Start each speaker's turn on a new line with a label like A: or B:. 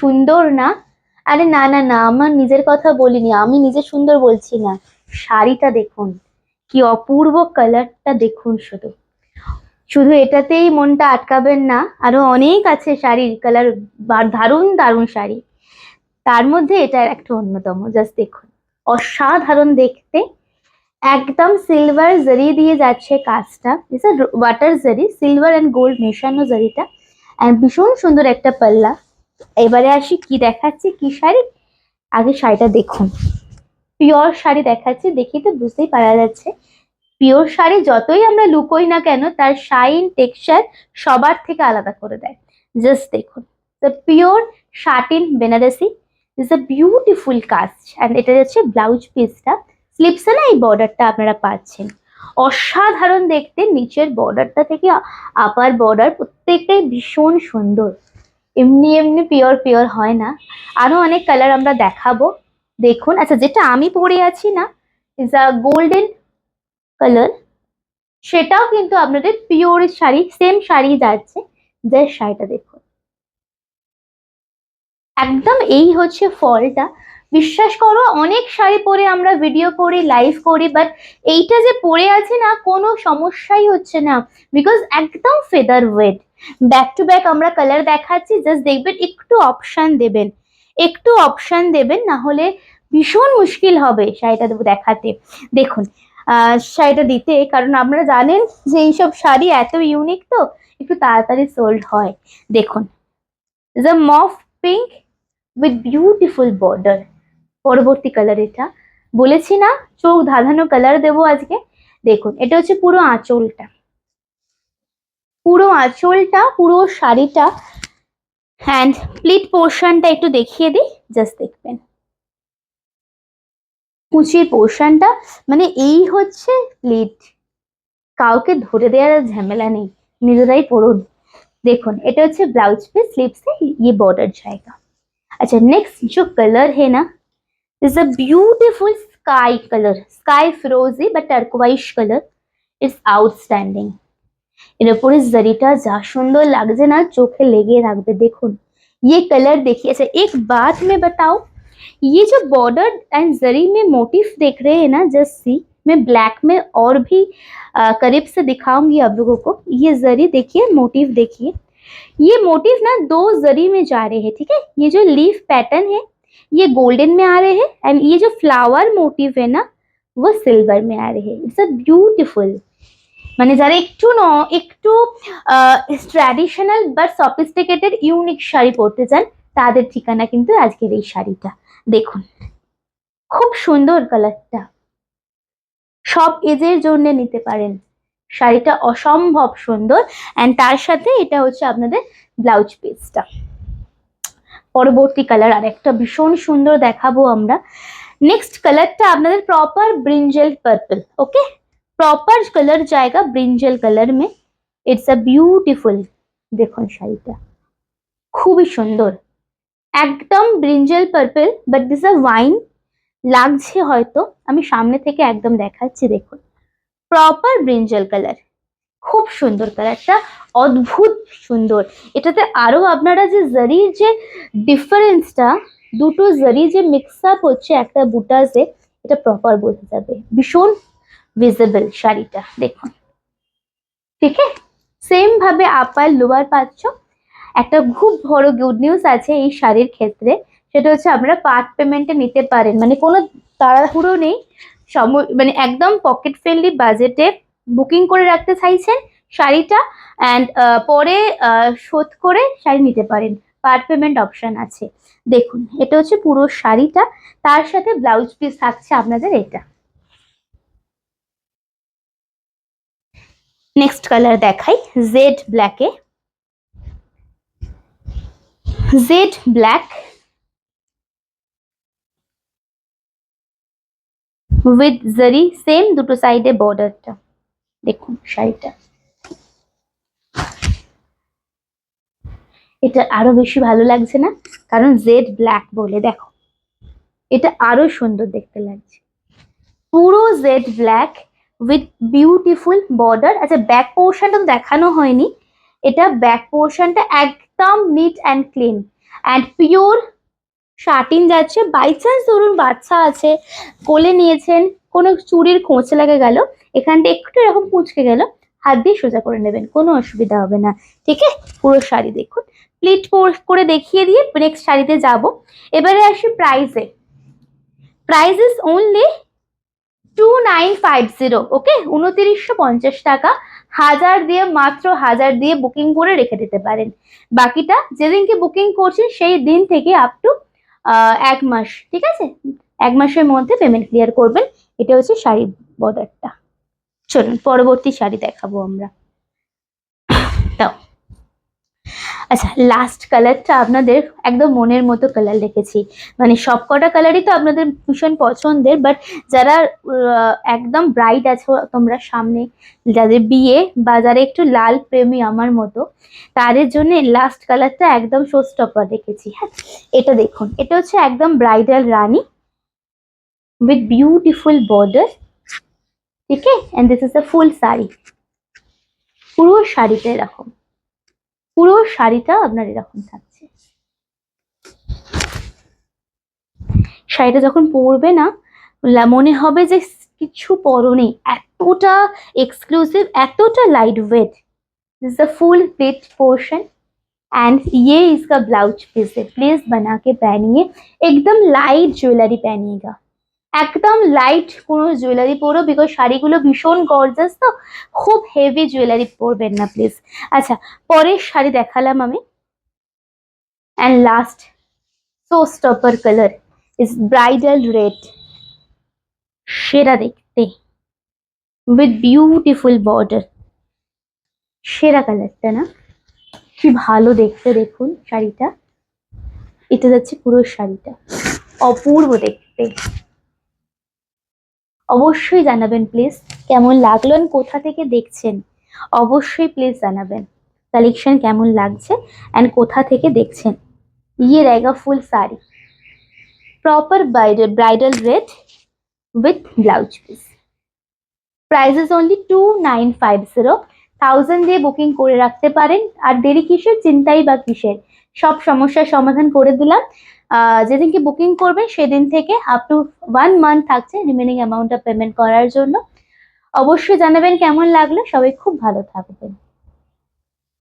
A: সুন্দর না? আরে না না না, আমার নিজের কথা বলিনি, আমি নিজে সুন্দর বলছি না। শাড়িটা দেখুন, কি অপূর্ব কালারটা দেখুন শুধু। শুধু এটাতেই মনটা আটকাবেন না, আরও অনেক আছে শাড়ির কালার দারুণ দারুণ শাড়ি। তার মধ্যে এটা একটা অন্যতম জাস্ট দেখুন। অসাধারণ দেখতে, একদম সিলভার জারি দিয়ে যাচ্ছে কাজটা। ওয়াটার জারি সিলভার অ্যান্ড গোল্ড মেশানো জারিটা আর ভীষণ সুন্দর একটা পাল্লা। এবারে আসি, কি দেখাচ্ছি, কি শাড়ি? আগে শাড়িটা দেখুন। পিওর শাড়ি দেখাচ্ছি, দেখি তো বুঝতেই পারা যাচ্ছে। পিওর শাড়ি যতই আমরা লুকোই না কেন, তার শাইন, টেক্সচার সবার থেকে আলাদা করে দেয়। জাস্ট দেখুন the pure satin Banarasi is a beautiful cast and এটা হচ্ছে ব্লাউজ পিসটা স্লিপসে না এই বর্ডারটা আপনারা পাচ্ছেন। অসাধারণ দেখতে, নিচের বর্ডারটা থেকে আপার বর্ডার প্রত্যেকটাই ভীষণ সুন্দর। এমনি এমনি পিওর পিওর হয় না। আরও অনেক কালার আমরা দেখাবো। দেখুন আচ্ছা যেটা আমি পরে আছি না ইজ আ গোল্ডেন কালার সেটাও কিন্তু আপনাদের পিওর শাড়ি সেম শাড়ি যাচ্ছে। যে শাড়িটা দেখুন। একদম এই হচ্ছে ফলটা। বিশ্বাস করো, অনেক শাড়ি পরে আমরা ভিডিও করি লাইভ করি বাট এইটা যে পরে আছে না, কোনো সমস্যাই হচ্ছে না। বিকজ একদম feather wait back to back আমরা কালার দেখাচ্ছি জাস্ট দেখবেন একটু অপশন দেবেন। একটু অপশান দেবেন, না হলে ভীষণ মুশকিল হবে শাড়িটা দেখাতে। দেখুন শাড়িটা দিতে, কারণ আপনারা জানেন যে এইসব শাড়ি এত ইউনিক তো, একটু তাড়াতাড়ি সোল্ড হয়। দেখুন mauve pink with beautiful border পরবর্তী কালার এটা। বলেছি না, চোখ ধাঁধানো কালার দেবো আজকে। দেখুন, এটা হচ্ছে পুরো আঁচলটা। পুরো আঁচলটা, পুরো শাড়িটা হ্যান্ড প্লিট পোর্শনটা একটু দেখিয়ে দিই জাস্ট দেখবেন। কুচির পোর্শনটা মানে এই হচ্ছে প্লিট কাউকে ধরে দেওয়ার ঝামেলা নেই, নিজেরাই পড়ুন দেখুন, এটা হচ্ছে ব্লাউজ পিস স্লিপসে ইয়ে বর্ডার জায়গা। আচ্ছা নেক্সট যে কালার হে না ना is a beautiful sky colour sky फिरोजी but turquoise colour is outstanding এর উপরে जरीटा যা সুন্দর লাগছে না চোখে লেগে রাখবে দেখুন ये कलर देखिए अच्छा एक बात मैं बताऊं ये जो बॉर्डर एंड जरी में मोटिफ देख रहे हैं ना जस्ट सी मैं ब्लैक में और भी अ, करीब से दिखाऊंगी आप लोगों को ये जरी देखिए मोटिव देखिए ये मोटिव ना दो जरी में जा रहे हैं ठीक है ये जो लीफ पैटर्न है ये गोल्डन में आ रहे हैं एंड ये जो फ्लावर मोटिव है ना वो सिल्वर में आ रहे हैं इट्स अ ब्यूटीफुल মানে যারা একটু ন একটু traditional but sophisticated unique sari পরতে চান তাদের ঠিকানা কিন্তু আজকের এই শাড়িটা দেখুন খুব সুন্দর কালারটা সব এজের জন্য নিতে পারেন শাড়িটা অসম্ভব সুন্দর অ্যান্ড তার সাথে এটা হচ্ছে আপনাদের ব্লাউজ পিসটা পরবর্তী কালার আর একটা ভীষণ সুন্দর দেখাবো আমরা নেক্সট কালারটা আপনাদের proper brinjal purple okay proper colour जाएगा ब्रिंजल कलर में इट्स अ ब्यूटीफुल দেখুন শাড়িটা খুবই সুন্দর একদম brinjal purple but this uh wine লাগছে হয়তো আমি সামনে থেকে একদম দেখাচ্ছি দেখুন প্রপার ব্রিঞ্জল কালার খুব সুন্দর কালারটা অদ্ভুত সুন্দর। এটাতে আরও আপনারা যে জারির যে ডিফারেন্সটা দুটো জারি যে মিক্স আপ হচ্ছে একটা বুটাসে এটা প্রপার বোঝা যাবে। ভীষণ ভিজিবল শাড়িটা, দেখুন। ঠিক সেম ভাবে আপার লোয়ার পাচ্ছ। একটা খুব বড় গুড নিউজ আছে এই শাড়ির ক্ষেত্রে, সেটা হচ্ছে আপনারা পার্ট পেমেন্টে নিতে পারেন। মানে কোনো তাড়াহুড়ো নেই সম- মানে একদম পকেট ফ্রেন্ডলি বাজেটে বুকিং করে রাখতে চাইছেন শাড়িটা অ্যান্ড পরে শোধ করে শাড়ি নিতে পারেন। পার্ট পেমেন্ট অপশন আছে। দেখুন, এটা হচ্ছে পুরো শাড়িটা। তার সাথে ব্লাউজ পিস থাকছে আপনাদের এটা। নেক্সট কালার দেখাই Z ব্ল্যাকে jet black with zari same দুটো সাইডে বর্ডারটা দেখুন শাড়িটা। এটা আরও বেশি ভালো লাগছে না? কারণ জেড ব্ল্যাক বলে, দেখো। এটা আরও সুন্দর দেখতে লাগছে। পুরো jade black with beautiful border আচ্ছা ব্যাক পোর্শনটা দেখানো হয়নি। এটা ব্যাক পোর্শনটা একদম neat and clean and pure satin যাচ্ছে। বাই চান্স ধরুন বাচ্চা আছে, কোলে নিয়েছেন, কোনো চুরির খোঁচ লেগে গেল। এখানটা একটু এরকম কুঁচকে গেল, হাত দিয়ে সোজা করে নেবেন, কোনো অসুবিধা হবে না, ঠিক আছে? পুরো শাড়ি দেখুন। প্লিট করে দেখিয়ে দিয়ে নেক্সট শাড়িতে যাব। এবারে আসি প্রাইসে price is only two nine five zero okay উনতিরিশশো পঞ্চাশ টাকা। হাজার দিয়ে, মাত্র হাজার দিয়ে বুকিং করে রেখে দিতে পারেন। বাকিটা যেদিনকে বুকিং করছেন, সেই দিন থেকে আপ টু এক মাস, ঠিক আছে? এক মাসের মধ্যে পেমেন্ট ক্লিয়ার করবেন। এটা হচ্ছে শাড়ি বর্ডারটা চলুন, পরবর্তী শাড়ি দেখাবো আমরা। দাও। আচ্ছা লাস্ট কালারটা আপনাদের একদম মনের মতো কালার রেখেছি মানে সব কটা কালারই তো আপনাদের ভীষণ পছন্দের বাট যারা একদম ব্রাইট আছো তোমরা সামনে, যাদের বিয়ে বা যারা একটু লাল প্রেমী আমার মতো, তাদের জন্য লাস্ট কালারটা একদম শো স্টপার রেখেছি হ্যাঁ এটা দেখুন, এটা হচ্ছে একদম bridal rani with beautiful border ঠিক আছে and this is a full sari পুরো শাড়িটা এরকম পুরো শাড়িটা আপনার এরকম থাকছে শাড়িটা যখন পরবে না লা- মনে হবে যে কিছু পরনে এতটা এক্সক্লুসিভ এতটা light weight this the full plate portion and ये इसका ब्लाउज पीस है प्लीज बना के पहनिए एकदम लाइट ज्वेलरी पहनिएगा একদম লাইট কোনো জুয়েলারি পরো বিকজ শাড়িগুলো ভীষণ গর্জাস তো, খুব হেভি জুয়েলারি পরবেন না প্লিজ আচ্ছা পরের শাড়ি দেখালাম আমি। And last showstopper colour is bridal red সেরা দেখতে। উইথ বিউটিফুল বর্ডার সেরা কালারটা না? কি ভালো দেখতে, দেখুন শাড়িটা। এটা যাচ্ছে পুরো শাড়িটা। অপূর্ব দেখতে। অবশ্যই জানাবেন প্লিজ কেমন লাগল কোথা থেকে দেখছেন? অবশ্যই প্লিজ জানাবেন। কালেকশন কেমন লাগছে অ্যান্ড কোথা থেকে দেখছেন? ইয়ে রেগা full sari. Proper bridal bridal red with blouse piece price is only two nine five zero thousand দিয়ে বুকিং করে রাখতে পারেন। আর দেরি কিসের? চিন্তাই বা কিসের? সব সমস্যার সমাধান করে দিলাম। যেদিনকে বুকিং করবেন সেদিন থেকে আপ টু ওয়ান মান্থ থাকছে রিমেনিং অ্যামাউন্টটা পেমেন্ট করার জন্য। অবশ্যই জানাবেন কেমন লাগল। সবাই খুব ভালো থাকবেন।